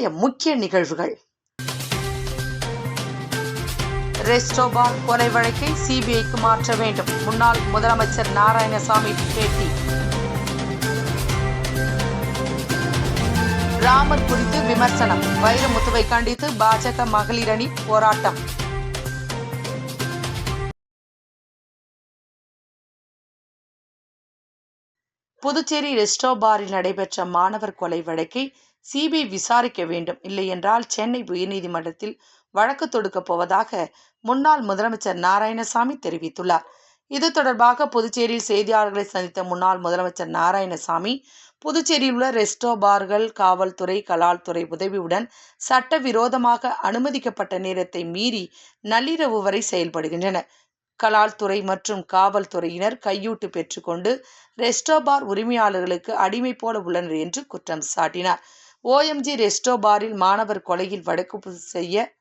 இன்றைய முக்கிய நிகழ்வுகள். ரெஸ்டோபால் கொலை வழக்கை சிபிஐக்கு மாற்ற வேண்டும். முன்னாள் முதலமைச்சர் நாராயணசாமி பேட்டி. ராமர் குறித்து விமர்சனம். வைரமுத்துவை கண்டித்து பாஜக மகளிர் அணி போராட்டம். புதுச்சேரி ரெஸ்டோ பாரில் நடைபெற்ற மாணவர் கொலை வழக்கை சிபிஐ விசாரிக்க வேண்டும். இல்லையென்றால் சென்னை உயர்நீதிமன்றத்தில் வழக்கு தொடுக்கப் போவதாக முன்னாள் முதலமைச்சர் நாராயணசாமி தெரிவித்துள்ளார். இது தொடர்பாக புதுச்சேரியில் செய்தியாளர்களை சந்தித்த முன்னாள் முதலமைச்சர் நாராயணசாமி புதுச்சேரியில் உள்ள ரெஸ்டோ பார்கள் காவல்துறை கலால்துறை உதவியுடன் சட்டவிரோதமாக அனுமதிக்கப்பட்ட நேரத்தை மீறி நள்ளிரவு வரை செயல்படுகின்றன. கலால்துறை மற்றும் காவல்துறையினர் கையூட்டு பெற்றுக்கொண்டு ரெஸ்டோ பார் உரிமையாளர்களுக்கு அடிமை போல உள்ளனர் என்று குற்றம் சாட்டினார். ஓஎம்ஜி ரெஸ்டோ பாரில் மாணவர் கொலையில் வழக்கு பதிவு செய்ய.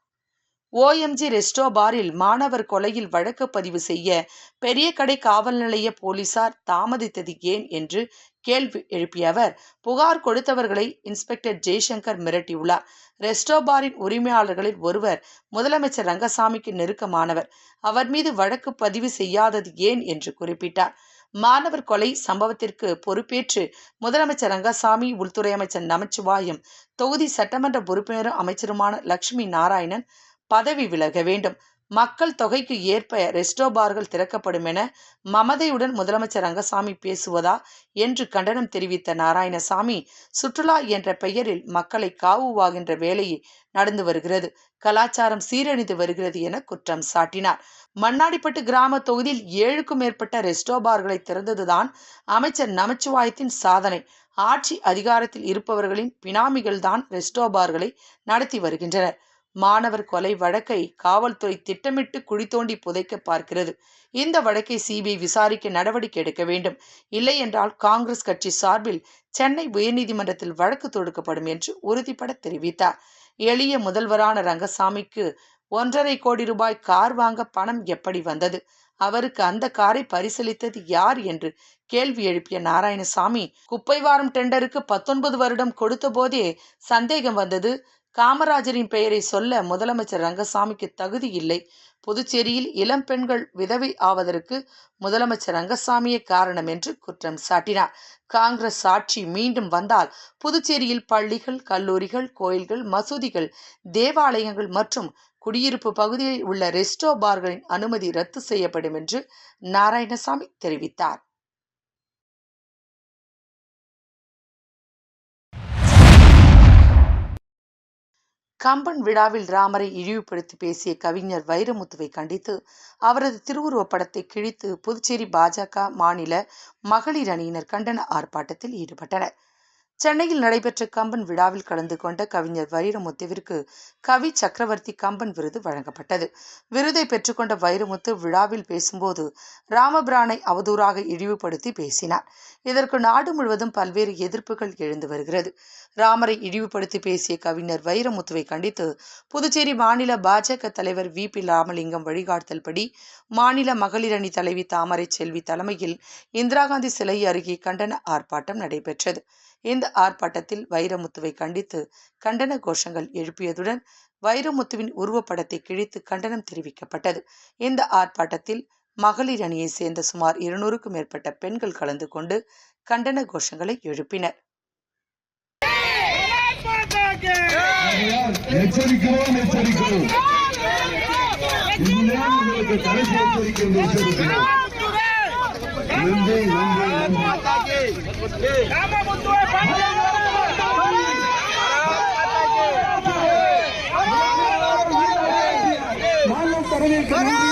ஓஎம்ஜி ரெஸ்டோ பாரில் மாணவர் கொலையில் வழக்கு பதிவு செய்ய. பெரிய கடை காவல் நிலைய போலீசார் தாமதித்தது ஏன் என்று கேள்வி எழுப்பிய அவர் புகார் கொடுத்தவர்களை இன்ஸ்பெக்டர் ஜெய்சங்கர் மிரட்டியுள்ளார். ரெஸ்டோ பாரின் உரிமையாளர்களில் ஒருவர் முதலமைச்சர் ரங்கசாமிக்கு நெருக்கமானவர். அவர் மீது வழக்கு பதிவு செய்யாதது ஏன் என்று குறிப்பிட்டார். மாணவர் கொலை சம்பவத்திற்கு பொறுப்பேற்று முதலமைச்சர் ரங்கசாமி உள்துறை அமைச்சர் நமச்சிவாயம் தொகுதி சட்டமன்ற உறுப்பினரும் அமைச்சருமான லட்சுமி நாராயணன் பதவி விலக வேண்டும். மக்கள் தொகைக்கு ஏற்ப ரெஸ்டோ பார்கள் திறக்கப்படும் என மமதையுடன் முதலமைச்சர் ரங்கசாமி பேசுவதா என்று கண்டனம் தெரிவித்த நாராயணசாமி சுற்றுலா என்ற பெயரில் மக்களை காவுவாகின்ற வேலையை நடந்து வருகிறது. கலாச்சாரம் சீரழிந்து வருகிறது என குற்றம் சாட்டினார். மண்ணாடிப்பட்டு கிராம தொகுதியில் ஏழுக்கும் மேற்பட்ட ரெஸ்டோ பார்களை திறந்ததுதான் அமைச்சர் நமச்சிவாயத்தின் சாதனை. ஆட்சி அதிகாரத்தில் இருப்பவர்களின் பினாமிகள்தான் ரெஸ்டோ பார்களை நடத்தி வருகின்றனர். மாணவர் கொலை வழக்கை காவல்துறை திட்டமிட்டு குழி தோண்டி புதைக்க பார்க்கிறது. இந்த வழக்கை சிபிஐ விசாரிக்க நடவடிக்கை எடுக்க வேண்டும். இல்லை என்றால் காங்கிரஸ் கட்சி சார்பில் சென்னை உயர்நீதிமன்றத்தில் வழக்கு தொடுக்கப்படும் என்று உறுதிபட தெரிவித்தார். எளிய முதல்வரான ரங்கசாமிக்கு ஒன்றரை கோடி ரூபாய் கார் வாங்க பணம் எப்படி வந்தது? அவருக்கு அந்த காரை பரிசீலித்தது யார் என்று கேள்வி எழுப்பிய நாராயணசாமி குப்பை வாரம் டெண்டருக்கு பத்தொன்பது வருடம் கொடுத்த போதே சந்தேகம் வந்தது. காமராஜரின் பெயரை சொல்ல முதலமைச்சர் ரங்கசாமிக்கு தகுதி இல்லை. புதுச்சேரியில் இளம் பெண்கள் விதவை ஆவதற்கு முதலமைச்சர் ரங்கசாமியே காரணம் என்று குற்றம் சாட்டினார். காங்கிரஸ் ஆட்சி மீண்டும் வந்தால் புதுச்சேரியில் பள்ளிகள் கல்லூரிகள் கோயில்கள் மசூதிகள் தேவாலயங்கள் மற்றும் குடியிருப்பு பகுதியில் உள்ள ரெஸ்டோ பார்களின் அனுமதி ரத்து செய்யப்படும் என்று நாராயணசாமி தெரிவித்தார். கம்பன் விழாவில் ராமரை இழிவுபடுத்தி பேசிய கவிஞர் வைரமுத்துவை கண்டித்து அவரது திருவுருவப் படத்தை கிழித்து புதுச்சேரி பாஜக மாநில மகளிர் அணியினர் கண்டன ஆர்ப்பாட்டத்தில் ஈடுபட்டனர். சென்னையில் நடைபெற்ற கம்பன் விழாவில் கலந்து கொண்ட கவிஞர் வைரமுத்துவிற்கு கவி சக்கரவர்த்தி கம்பன் விருது வழங்கப்பட்டது. விருதை பெற்றுக்கொண்ட வைரமுத்து விழாவில் பேசும்போது ராமபிரானை அவதூறாக இழிவுபடுத்தி பேசினார். இதற்கு நாடு முழுவதும் பல்வேறு எதிர்ப்புகள் எழுந்து வருகிறது. ராமரை இழிவுபடுத்தி பேசிய கவிஞர் வைரமுத்துவை கண்டித்து புதுச்சேரி மாநில பாஜக தலைவர் வி. பி. ராமலிங்கம் வழிகாட்டுதல்படி மாநில மகளிர் அணி தலைவி தாமரை செல்வி தலைமையில் இந்திரா காந்தி சிலை அருகே கண்டன ஆர்ப்பாட்டம் நடைபெற்றது. இந்த ஆர்ப்பாட்டத்தில் வைரமுத்துவை கண்டித்து கண்டன கோஷங்கள் எழுப்பியதுடன் வைரமுத்துவின் உருவப்படத்தை கிழித்து கண்டனம் தெரிவிக்கப்பட்டது. இந்த ஆர்ப்பாட்டத்தில் மகளிர் அணியை சேர்ந்த சுமார் இருநூறுக்கும் மேற்பட்ட பெண்கள் கலந்து கொண்டு கண்டன கோஷங்களை எழுப்பினர். எச்சரிக்கிறோம் எச்சரிக்கிறோம். உங்களுக்கு கடைசி எச்சரிக்கை என்று எச்சரிக்கிறோம். नंदी नंदी नंदी Corre!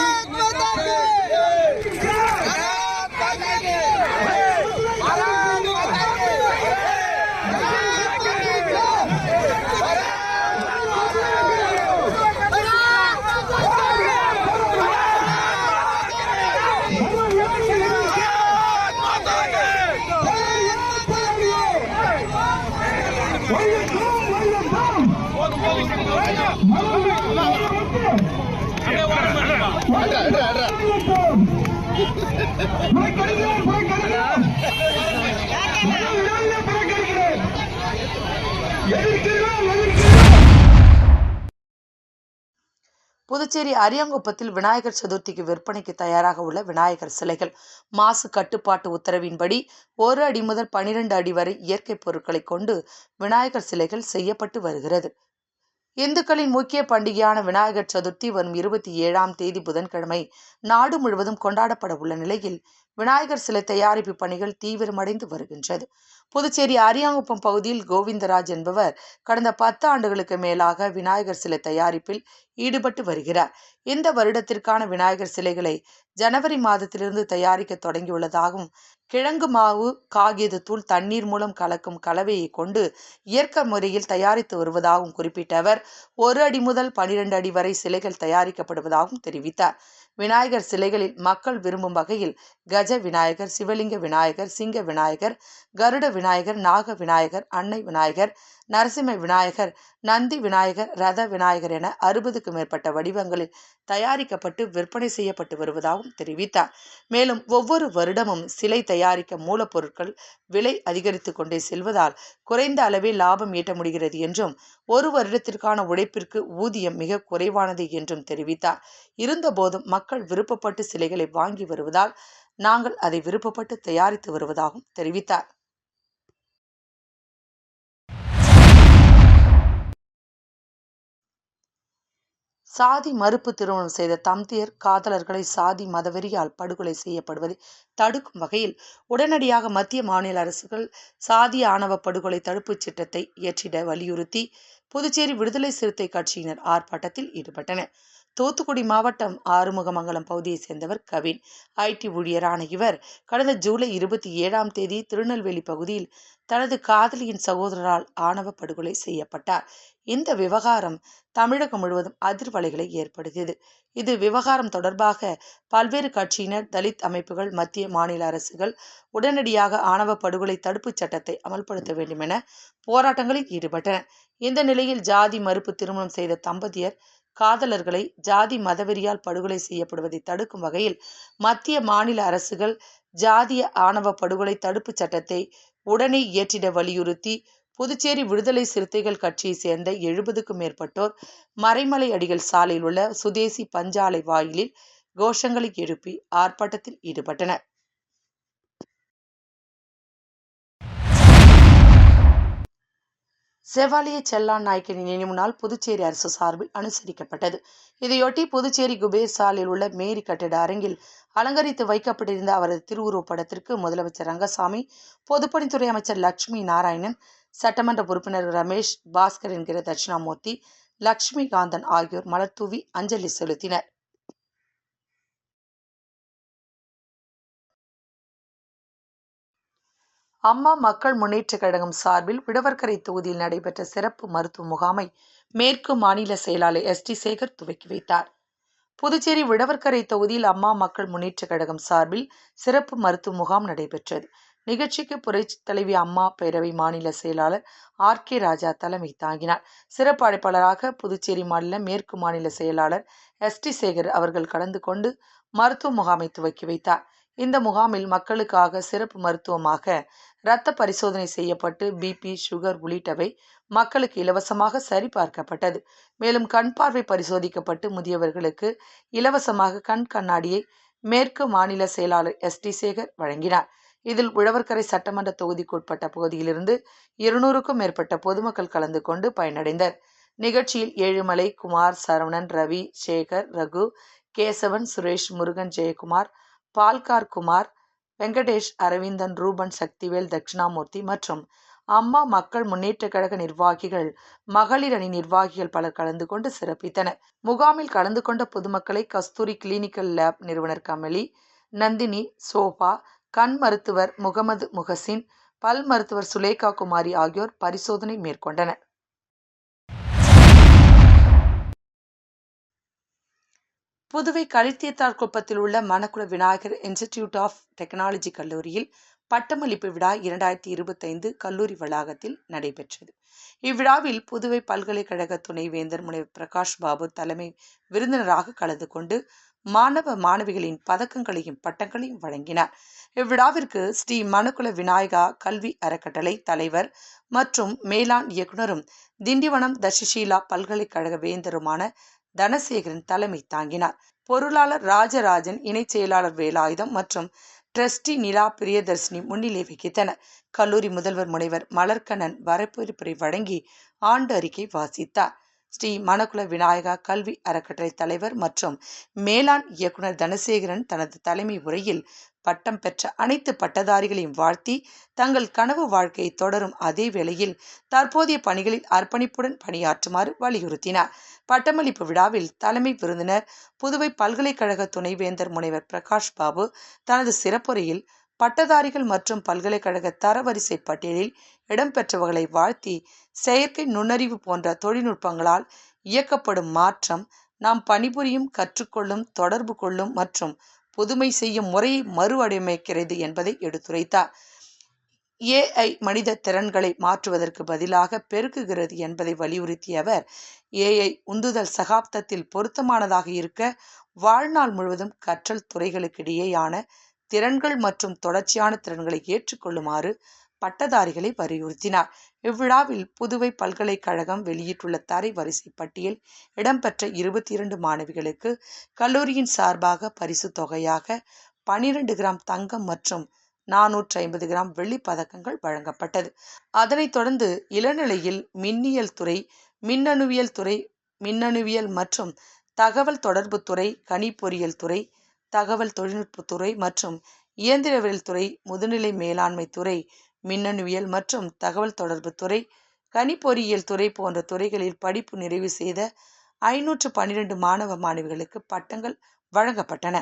புறக்கணிக்கிறேன் புறக்கணிக்கிறேன். புறக்கணிக்கிறேன். புதுச்சேரி அரியங்குப்பத்தில் விநாயகர் சதுர்த்திக்கு விற்பனைக்கு தயாராக உள்ள விநாயகர் சிலைகள். மாசு கட்டுப்பாட்டு உத்தரவின்படி ஒரு அடி முதல் பனிரெண்டு அடி வரை இயற்கை பொருட்களை கொண்டு விநாயகர் சிலைகள் செய்யப்பட்டு வருகிறது. இந்துக்களின் முக்கிய பண்டிகையான விநாயகர் சதுர்த்தி வரும் இருபத்தி ஏழாம் தேதி புதன்கிழமை நாடு முழுவதும் கொண்டாடப்பட உள்ள நிலையில் விநாயகர் சிலை தயாரிப்பு பணிகள் தீவிரமடைந்து வருகின்றது. புதுச்சேரி அரியாங்குப்பம் பகுதியில் கோவிந்தராஜ் என்பவர் கடந்த பத்து ஆண்டுகளுக்கு மேலாக விநாயகர் சிலை தயாரிப்பில் ஈடுபட்டு வருகிறார். இந்த வருடத்திற்கான விநாயகர் சிலைகளை ஜனவரி மாதத்திலிருந்து தயாரிக்க தொடங்கியுள்ளதாகவும் கிழங்கு மாவு காகித தூள் தண்ணீர் மூலம் கலக்கும் கலவையை கொண்டு இயற்கை முறையில் தயாரித்து வருவதாகவும் குறிப்பிட்ட அவர் ஒரு அடி முதல் பனிரெண்டு அடி வரை சிலைகள் தயாரிக்கப்படுவதாகவும் தெரிவித்தார். விநாயகர் சிலைகளில் மக்கள் விரும்பும் வகையில் கஜ விநாயகர் சிவலிங்க விநாயகர் சிங்க விநாயகர் கருட விநாயகர் நாக விநாயகர் அன்னை விநாயகர் நரசிம்ம விநாயகர் நந்தி விநாயகர் ரத விநாயகர் என அறுபதுக்கும் மேற்பட்ட வடிவங்களில் தயாரிக்கப்பட்டு விற்பனை செய்யப்பட்டு வருவதாகவும் தெரிவித்தார். மேலும் ஒவ்வொரு வருடமும் சிலை தயாரிக்க மூலப்பொருட்கள் விலை அதிகரித்து கொண்டே செல்வதால் குறைந்த அளவே லாபம் ஈட்ட முடிகிறது என்றும் ஒரு வருடத்திற்கான உழைப்பிற்கு ஊதியம் மிக குறைவானது என்றும் தெரிவித்தார். இருந்தபோதும் மக்கள் மக்கள் விருப்பப்பட்டு சிலைகளை வாங்கி வருவதால் நாங்கள் அதை விருப்பப்பட்டு தயாரித்து வருவதாகவும் தெரிவித்தார். சாதி மறுப்பு திருமணம் செய்த தம்தியர் காதலர்களை சாதி மதவெறியால் படுகொலை செய்யப்படுவதை தடுக்கும் வகையில் உடனடியாக மத்திய மாநில அரசுகள் சாதி ஆணவ படுகொலை தடுப்புச் சட்டத்தை இயற்றிட வலியுறுத்தி புதுச்சேரி விடுதலை சிறுத்தை கட்சியினர் ஆர்ப்பாட்டத்தில் ஈடுபட்டனர். தூத்துக்குடி மாவட்டம் ஆறுமுகமங்கலம் பகுதியைச் சேர்ந்தவர் கவின். ஐடி ஊழியரான இவர் கடந்த ஜூலை இருபத்தி ஏழாம் தேதி திருநெல்வேலி பகுதியில் தனது காதலியின் சகோதரரால் ஆணவ படுகொலை செய்யப்பட்டார். இந்த விவகாரம் தமிழகம் முழுவதும் அதிர்வலைகளை ஏற்படுத்தியது. இது விவகாரம் தொடர்பாக பல்வேறு கட்சியினர் தலித் அமைப்புகள் மத்திய மாநில அரசுகள் உடனடியாக ஆணவ படுகொலை தடுப்புச் சட்டத்தை அமல்படுத்த வேண்டும் என போராட்டங்களில் ஈடுபட்டன இந்த நிலையில் ஜாதி மறுப்பு திருமணம் செய்த தம்பதியர் காதலர்களை ஜாதி மதவெறியால் படுகொலை செய்யப்படுவதை தடுக்கும் வகையில் மத்திய மாநில அரசுகள் ஜாதிய ஆணவ படுகொலை தடுப்புச் சட்டத்தை உடனே இயற்றிட வலியுறுத்தி புதுச்சேரி விடுதலை சிறுத்தைகள் கட்சியை சேர்ந்த எழுபதுக்கும் மேற்பட்டோர் மறைமலை அடிகள் சாலையில் உள்ள சுதேசி பஞ்சாலை வாயிலில் கோஷங்களை எழுப்பி ஆர்ப்பாட்டத்தில் ஈடுபட்டனர். செவாலிய செல்லா நாயக்கனின் நினைவு நாள் புதுச்சேரி அரசு சார்பில் அனுசரிக்கப்பட்டது. இதையொட்டி புதுச்சேரி குபேர் சாலில் உள்ள மேரி கட்டிட அரங்கில் அலங்கரித்து வைக்கப்பட்டிருந்த அவரது திருவுருவப் படத்திற்கு முதலமைச்சர் ரங்கசாமி பொதுப்பணித்துறை அமைச்சர் லட்சுமி நாராயணன் சட்டமன்ற உறுப்பினர் ரமேஷ் பாஸ்கர் என்கிற தட்சிணாமூர்த்தி லட்சுமி காந்தன் ஆகியோர் மலர்தூவி அஞ்சலி செலுத்தினர். அம்மா மக்கள் முன்னேற்றக் கழகம் சார்பில் விடவர்கரை தொகுதியில் நடைபெற்ற சிறப்பு மருத்துவ முகாமை மேற்கு மாநில செயலாளர் எஸ் டி சேகர் துவக்கி வைத்தார். புதுச்சேரி விடவர்கரை தொகுதியில் அம்மா மக்கள் முன்னேற்றக் கழகம் சார்பில் சிறப்பு மருத்துவ முகாம் நடைபெற்றது. நிகழ்ச்சிக்கு புரட்சி தலைவி அம்மா பேரவை மாநில செயலாளர் ஆர் கே ராஜா தலைமை தாங்கினார். சிறப்பு அழைப்பாளராக புதுச்சேரி மாநில மேற்கு மாநில செயலாளர் எஸ் டி சேகர் அவர்கள் கலந்து கொண்டு மருத்துவ முகாமை துவக்கி வைத்தார். இந்த முகாமில் மக்களுக்காக சிறப்பு மருத்துவமாக இரத்த பரிசோதனை செய்யப்பட்டு பிபி சுகர் உள்ளிட்டவை மக்களுக்கு இலவசமாக சரிபார்க்கப்பட்டது. மேலும் கண் பார்வை பரிசோதிக்கப்பட்டு முதியவர்களுக்கு இலவசமாக கண் கண்ணாடியை மேற்கு மாநில செயலாளர் எஸ் டி சேகர் வழங்கினார். இதில் உழவர்கரை சட்டமன்ற தொகுதிக்குட்பட்ட பகுதியிலிருந்து இருநூறுக்கும் மேற்பட்ட பொதுமக்கள் கலந்து கொண்டு பயனடைந்தர். நிகழ்ச்சியில் ஏழுமலை குமார் சரவணன் ரவி சேகர் ரகு கேசவன் சுரேஷ் முருகன் ஜெயக்குமார் பால்கார் குமார் வெங்கடேஷ் அரவிந்தன் ரூபன் சக்திவேல் தட்சிணாமூர்த்தி மற்றும் அம்மா மக்கள் முன்னேற்றக் கழக நிர்வாகிகள் மகளிர் அணி நிர்வாகிகள் பலர் கலந்து கொண்டு சிறப்பித்தனர். முகாமில் கலந்து கொண்ட பொதுமக்களை கஸ்தூரி கிளினிக்கல் லேப் நிறுவனர் கமலி நந்தினி சோபா கண் மருத்துவர் முகமது முகசின் பல் மருத்துவர் சுலேகா குமாரி ஆகியோர் பரிசோதனை மேற்கொண்டனர். புதுவை களித்தீர்த்தார் குப்பத்தில் உள்ள Manakula Vinayagar institute of technology கல்லூரியில் பட்டமளிப்பு விழா இரண்டாயிரத்தி இருபத்தைந்து கல்லூரி வளாகத்தில் நடைபெற்றது. இவ்விழாவில் புதுவை பல்கலைக்கழக துணைவேந்தர் முனைவர் பிரகாஷ் பாபு தலைமை விருந்தினராக கலந்து கொண்டு மாணவ மாணவிகளின் பதக்கங்களையும் பட்டங்களையும் வழங்கினார். இவ்விழாவிற்கு ஸ்ரீ மனுக்குல விநாயகா கல்வி அறக்கட்டளை தலைவர் மற்றும் மேலாண் இயக்குனரும் திண்டிவனம் தஷிஷீலா பல்கலைக்கழக வேந்தருமான தனசேகரன் தலைமை தாங்கினார். பொருளாளர் ராஜராஜன் இணைச் செயலாளர் வேலாயுதம் மற்றும் டிரஸ்டி நிலா பிரியதர்ஷினி முன்னிலை வகித்தனர். கல்லூரி முதல்வர் முனைவர் மலர்கண்ணன் வரவேற்புரை வழங்கி ஆண்டு அறிக்கை வாசித்தார். ஸ்ரீ மணக்குல விநாயகா கல்வி அறக்கட்டளை தலைவர் மற்றும் மேலாண் இயக்குனர் தனசேகரன் தனது தலைமை உரையில் பட்டம் பெற்ற அனைத்து பட்டதாரிகளையும் வாழ்த்தி தங்கள் கனவு வாழ்க்கையை தொடரும் அதே வேளையில் தற்போதைய பணிகளில் அர்ப்பணிப்புடன் பணியாற்றுமாறு வலியுறுத்தினார். பட்டமளிப்பு விழாவில் தலைமை விருந்தினர் புதுவை பல்கலைக்கழக துணைவேந்தர் முனைவர் பிரகாஷ் பாபு தனது சிறப்புரையில் பட்டதாரிகள் மற்றும் பல்கலைக்கழக தரவரிசை பட்டியலில் இடம்பெற்றவர்களை வாழ்த்தி செயற்கை நுண்ணறிவு போன்ற தொழில்நுட்பங்களால் இயக்கப்படும் மாற்றம் நாம் பணிபுரியும் கற்றுக்கொள்ளும் தொடர்பு கொள்ளும் மற்றும் புதுமை செய்யும் முறையை மறுவடிவமைக்கிறது என்பதை எடுத்துரைத்தார். ஏஐ மனித திறன்களை மாற்றுவதற்கு பதிலாக பெருக்குகிறது என்பதை வலியுறுத்திய அவர் ஏஐ உந்துதல் சகாப்தத்தில் பொருத்தமானதாக இருக்க வாழ்நாள் முழுவதும் கற்றல் துறைகளுக்கிடையேயான திறன்கள் மற்றும் தொடர்ச்சியான திறன்களை ஏற்றுக்கொள்ளுமாறு பட்டதாரிகளை வலியுறுத்தினார். இவ்விழாவில் புதுவை பல்கலைக்கழகம் வெளியிட்டுள்ள தரை வரிசை பட்டியல் இடம்பெற்ற இருபத்தி இரண்டு மாணவிகளுக்கு கல்லூரியின் சார்பாக பரிசு தொகையாக பனிரெண்டு கிராம் தங்கம் மற்றும் நானூற்றி ஐம்பது கிராம் வெள்ளி பதக்கங்கள் வழங்கப்பட்டது. அதனைத் தொடர்ந்து இளநிலையில் மின்னியல் துறை மின்னணுவியல் துறை மின்னணுவியல் மற்றும் தகவல் தொடர்பு துறை கணிப்பொறியியல் துறை தகவல் தொழில்நுட்பத்துறை மற்றும் இயந்திரவியல் துறை முதுநிலை மேலாண்மை துறை மின்னணுவியல் மற்றும் தகவல் தொடர்பு துறை கணிப்பொறியியல் துறை போன்ற துறைகளில் படிப்பு நிறைவு செய்த ஐநூற்று பன்னிரண்டு மாணவ மாணவிகளுக்கு பட்டங்கள் வழங்கப்பட்டன.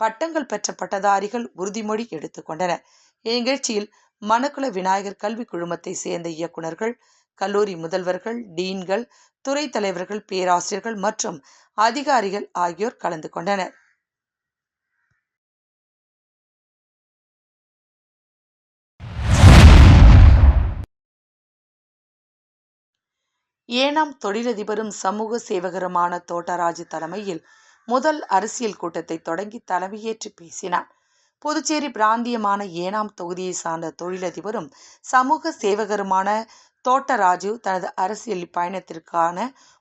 பட்டங்கள் பெற்ற பட்டதாரிகள் உறுதிமொழி எடுத்துக்கொண்டனர் இந்நிகழ்ச்சியில் மணக்குள விநாயகர் கல்வி குழுமத்தை சேர்ந்த இயக்குநர்கள் கல்லூரி முதல்வர்கள் டீன்கள் துறை தலைவர்கள் பேராசிரியர்கள் மற்றும் அதிகாரிகள் ஆகியோர் கலந்து கொண்டனர். ஏனாம் தொழிலதிபரும் சமூக சேவகருமான தோட்டராஜு தலைமையில் முதல் அரசியல் கூட்டத்தை தொடங்கி தலைமையேற்று பேசினார். புதுச்சேரி பிராந்தியமான ஏனாம் தொகுதியை சார்ந்த தொழிலதிபரும் சமூக சேவகருமான தோட்டராஜு தனது அரசியல் பயணத்திற்கான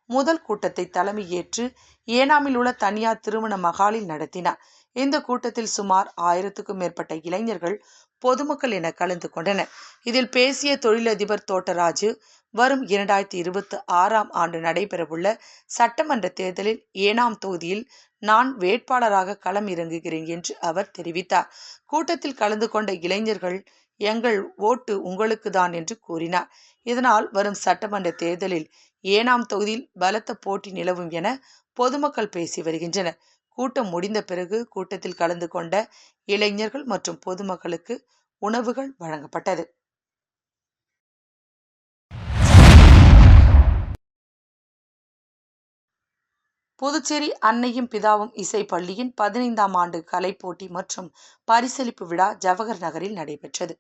முதல் கூட்டத்தை தலைமையேற்று ஏனாமில் உள்ள தனியார் திருமண மகாலில் நடத்தினார். இந்த கூட்டத்தில் சுமார் ஆயிரத்துக்கும் மேற்பட்ட இளைஞர்கள் பொதுமக்கள் என கலந்து கொண்டனர். இதில் பேசிய தொழிலதிபர் தோட்டராஜு வரும் இரண்டாயிரத்தி இருபத்தி ஆறாம் ஆண்டு நடைபெறவுள்ள சட்டமன்ற தேர்தலில் ஏனாம் தொகுதியில் நான் வேட்பாளராக களம் இறங்குகிறேன் என்று அவர் தெரிவித்தார். கூட்டத்தில் கலந்து கொண்ட இளைஞர்கள் எங்கள் ஓட்டு உங்களுக்கு தான் என்று கூறினார். இதனால் வரும் சட்டமன்ற தேர்தலில் ஏனாம் தொகுதியில் பலத்த போட்டி நிலவும் என பொதுமக்கள் பேசி வருகின்றனர். கூட்டம் முடிந்த பிறகு கூட்டத்தில் கலந்து கொண்ட இளைஞர்கள் மற்றும் பொதுமக்களுக்கு உணவுகள் வழங்கப்பட்டது. புதுச்சேரி அன்னையும் பிதாவும் இசை பள்ளியின் பதினைந்தாம் ஆண்டு கலைப்போட்டி மற்றும் பரிசளிப்பு விழா ஜவஹர் நகரில் நடைபெற்றது.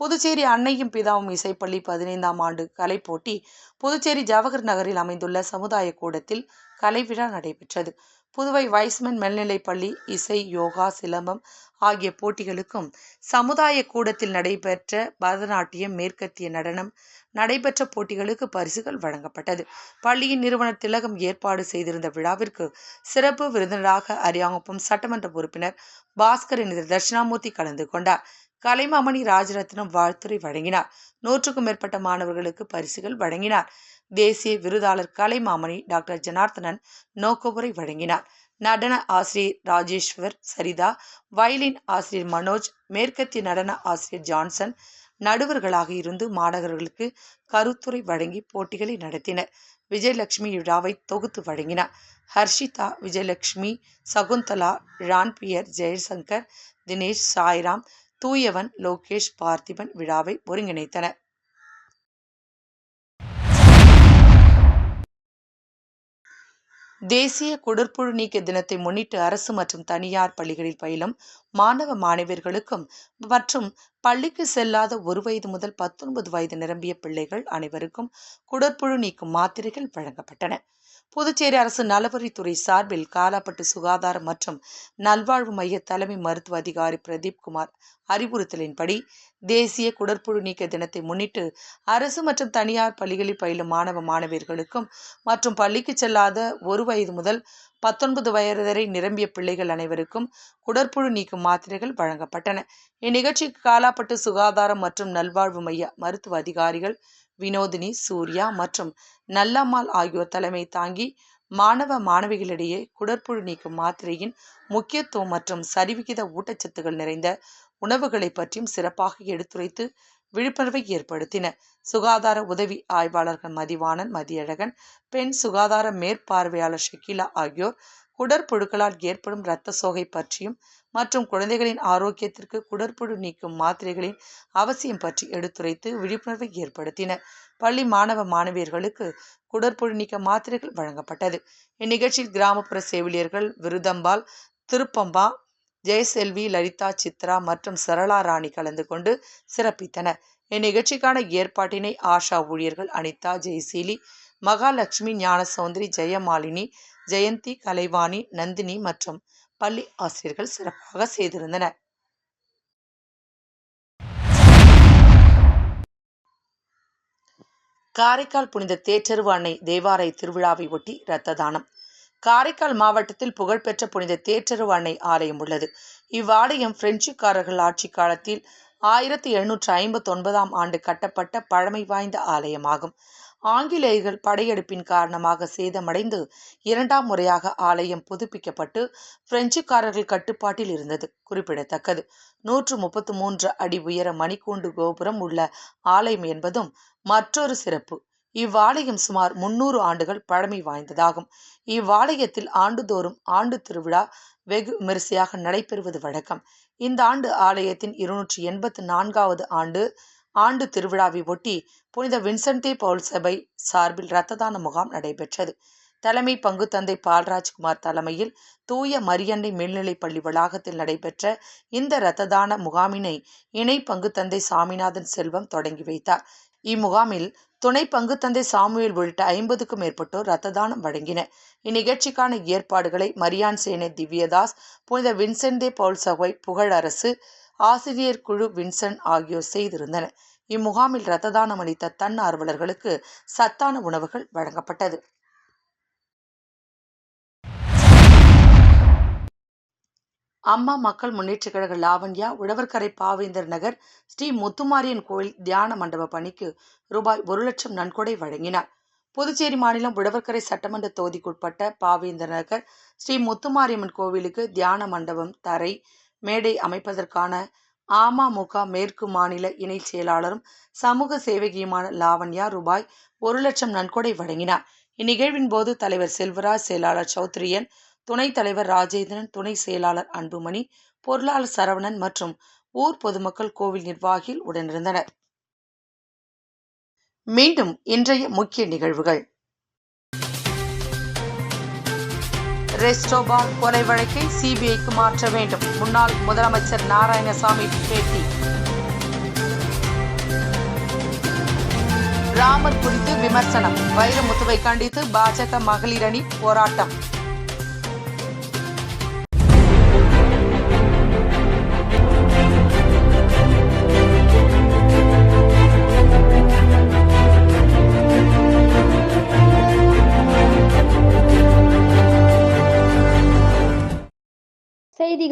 புதுச்சேரி அன்னையும் பிதாவும் இசைப்பள்ளி பதினைந்தாம் ஆண்டு கலைப்போட்டி புதுச்சேரி ஜவஹர் நகரில் அமைந்துள்ள சமுதாய கூடத்தில் கலைவிழா நடைபெற்றது. புதுவை வைஸ்மன் மேல்நிலைப்பள்ளி இசை யோகா சிலம்பம் ஆகிய போட்டிகளுக்கும் சமுதாய கூடத்தில் நடைபெற்ற பரதநாட்டியம் மேற்கத்திய நடனம் நடைபெற்ற போட்டிகளுக்கு பரிசுகள் வழங்கப்பட்டது. பள்ளியின் நிறுவனர் திலகம் ஏற்பாடு செய்திருந்த விழாவிற்கு சிறப்பு விருந்தினராக அரியாங்குப்பம் சட்டமன்ற உறுப்பினர் பாஸ்கரின் தட்சிணாமூர்த்தி கலந்து கொண்டார். கலைமாமணி ராஜரத்னம் வாழ்த்துரை வழங்கினார். நூற்றுக்கும் மேற்பட்ட மாணவர்களுக்கு பரிசுகள் வழங்கினார். தேசிய விருதாளர் கலைமாமணி டாக்டர் ஜனார்த்தனன் நோக்கவுரை வழங்கினார். நடன ஆசிரியர் ராஜேஸ்வர் சரிதா வயலின் ஆசிரியர் மனோஜ் மேற்கத்திய நடன ஆசிரியர் ஜான்சன் நடுவர்களாக இருந்து மாணவர்களுக்கு கருத்துரை வழங்கி போட்டிகளை நடத்தினர். விஜயலட்சுமி விழாவை தொகுத்து வழங்கினார். ஹர்ஷிதா விஜயலட்சுமி சகுந்தலா ரான்பியர் ஜெயசங்கர் தினேஷ் சாய்ராம் தூயவன் லோகேஷ் பார்த்திபன் விழாவை ஒருங்கிணைத்தனர். தேசிய குடற்புழு நீக்க தினத்தை முன்னிட்டு அரசு மற்றும் தனியார் பள்ளிகளில் பயிலும் மாணவ மாணவியர்களுக்கும் மற்றும் பள்ளிக்கு செல்லாத ஒரு வயது முதல் பத்தொன்பது வயது நிரம்பிய பிள்ளைகள் அனைவருக்கும் குடற்புழு நீக்கும் மாத்திரைகள் வழங்கப்பட்டன. புதுச்சேரி அரசு நலவரித்துறை சார்பில் காலாப்பட்டு சுகாதார மற்றும் நல்வாழ்வு மைய தலைமை மருத்துவ அதிகாரி பிரதீப் குமார் அறிவுறுத்தலின்படி தேசிய குடற்புழு நீக்க தினத்தை முன்னிட்டு அரசு மற்றும் தனியார் பள்ளிகளில் பயிலும் மாணவ மாணவியர்களுக்கும் மற்றும் பள்ளிக்கு செல்லாத ஒரு வயது முதல் பத்தொன்பது வயது வரை நிரம்பிய பிள்ளைகள் அனைவருக்கும் குடற்புழு நீக்கும் மாத்திரைகள் வழங்கப்பட்டன. இந்நிகழ்ச்சிக்கு காலாப்பட்டு சுகாதாரம் மற்றும் நல்வாழ்வு மைய மருத்துவ அதிகாரிகள் வினோதினி சூர்யா மற்றும் நல்லம்மாள் ஆகியோர் தலைமை தாங்கி மாணவ மாணவிகளிடையே குடற்புழு நீக்கும் மாத்திரையின் முக்கியத்துவம் மற்றும் சரிவிகித ஊட்டச்சத்துகள் நிறைந்த உணவுகளை பற்றியும் சிறப்பாக எடுத்துரைத்து விழிப்புணர்வை ஏற்படுத்தின. சுகாதார உதவி ஆய்வாளர்கள் மதிவாணன் மதியழகன் பெண் சுகாதார மேற்பார்வையாளர் ஷக்கீலா ஆகியோர் குடற்புழுக்களால் ஏற்படும் இரத்த சோகை பற்றியும் மற்றும் குழந்தைகளின் ஆரோக்கியத்திற்கு குடற்புழு நீக்கும் மாத்திரைகளின் அவசியம் பற்றி எடுத்துரைத்து விழிப்புணர்வை ஏற்படுத்தினர் பள்ளி மாணவ மாணவியர்களுக்கு குடற்புழு நீக்க மாத்திரைகள் வழங்கப்பட்டது. இந்நிகழ்ச்சியில் கிராமப்புற செவிலியர்கள் விருதம்பால் திருப்பம்பா ஜெயசெல்வி லலிதா சித்ரா மற்றும் சரளா ராணி கலந்து கொண்டு சிறப்பித்தனர். இந்நிகழ்ச்சிக்கான ஏற்பாட்டினை ஆஷா ஊழியர்கள் அனிதா ஜெயசீலி மகாலட்சுமி ஞானசௌந்தரி ஜெயமாலினி ஜெயந்தி கலைவாணி நந்தினி மற்றும் பள்ளி ஆசிரியர்கள் சிறப்பாக செய்திருந்தனர். காரைக்கால் புனித தேற்றருவு அன்னை தேவாரை திருவிழாவை ஒட்டி இரத்த தானம். காரைக்கால் மாவட்டத்தில் புகழ்பெற்ற புனித தேற்றருவு அன்னை ஆலயம் உள்ளது. இவ்வாலயம் பிரெஞ்சுக்காரர்கள் ஆட்சி காலத்தில் ஆயிரத்தி எழுநூற்று ஐம்பத்தி ஒன்பதாம் ஆண்டு கட்டப்பட்ட பழமை வாய்ந்த ஆலயமாகும். ஆங்கிலேயர்கள் படையெடுப்பின் காரணமாக சேதமடைந்து இரண்டாம் முறையாக ஆலயம் புதுப்பிக்கப்பட்டு பிரெஞ்சுக்காரர்கள் கட்டுப்பாட்டில் இருந்தது. குறிப்பிடத்தக்கது. நூற்று முப்பத்து மூன்று அடி உயர மணிக்கூண்டு கோபுரம் உள்ள ஆலயம் என்பதும் மற்றொரு சிறப்பு. இவ்வாலயம் சுமார் முன்னூறு ஆண்டுகள் பழமை வாய்ந்ததாகும். இவ்வாலயத்தில் ஆண்டுதோறும் ஆண்டு திருவிழா வெகு விமரிசையாக நடைபெறுவது வழக்கம். இந்த ஆண்டு ஆலயத்தின் இருநூற்றி எண்பத்து நான்காவது ஆண்டு ஆண்டு திருவிழாவை ஒட்டி புனித வின்சென்டே பவுல் சபை சார்பில் இரத்த தான முகாம் நடைபெற்றது. தலைமை பங்கு தந்தை பால்ராஜ்குமார் தலைமையில் தூய மரியன்னை மேல்நிலைப் பள்ளி வளாகத்தில் நடைபெற்ற இந்த இரத்த தான முகாமினை இணை பங்கு தந்தை சாமிநாதன் செல்வம் தொடங்கி வைத்தார். இம்முகாமில் துணை பங்கு தந்தை சாமுவேல் உள்ளிட்ட ஐம்பதுக்கும் மேற்பட்டோர் இரத்த தானம் வழங்கினர். இந்நிகழ்ச்சிக்கான ஏற்பாடுகளை மரியான் சேனை திவ்யதாஸ் புனித வின்சென்டே பவுல் சகோய் புகழரசு ஆசிரியர் குழு வின்சன் ஆகியோர் செய்திருந்தனர் இம்முகாமில் இரத்த தானம் அளித்த தன்னார்வலர்களுக்கு சத்தான உணவுகள் வழங்கப்பட்டது. அம்மா மக்கள் முன்னேற்றக் கழக லாவண்யா உழவர்கரை பாவேந்தர் நகர் ஸ்ரீ முத்துமாரியன் கோயில் தியான மண்டப பணிக்கு ரூபாய் ஒரு லட்சம் நன்கொடை வழங்கினார். புதுச்சேரி மாநிலம் உழவர்கரை சட்டமன்ற தொகுதிக்குட்பட்ட பாவேந்தர் நகர் ஸ்ரீ முத்துமாரியம்மன் கோவிலுக்கு தியான மண்டபம் தரை மேடை அமைப்பதற்கான அமமுக மேற்கு மாநில இணைச் செயலாளரும் சமூக சேவகியுமான லாவண்யா ரூபாய் ஒரு லட்சம் நன்கொடை வழங்கினார். இந்நிகழ்வின் போது தலைவர் செல்வராஜ் செயலாளர் சௌத்ரியன் துணைத் தலைவர் ராஜேந்திரன் துணை செயலாளர் அன்புமணி பொருளாளர் சரவணன் மற்றும் ஊர் பொதுமக்கள் கோவில் நிர்வாகிகள் உடனிருந்தனர். மீண்டும் இன்றைய முக்கிய நிகழ்வுகள். ரெஸ்டோபார் கொலை வழக்கை சிபிஐக்கு மாற்ற வேண்டும். முன்னாள் முதலமைச்சர் நாராயணசாமி பேட்டி. ராமர் குறித்து விமர்சனம். வைரமுத்துவை கண்டித்து பாஜக மகளிரணி போராட்டம்.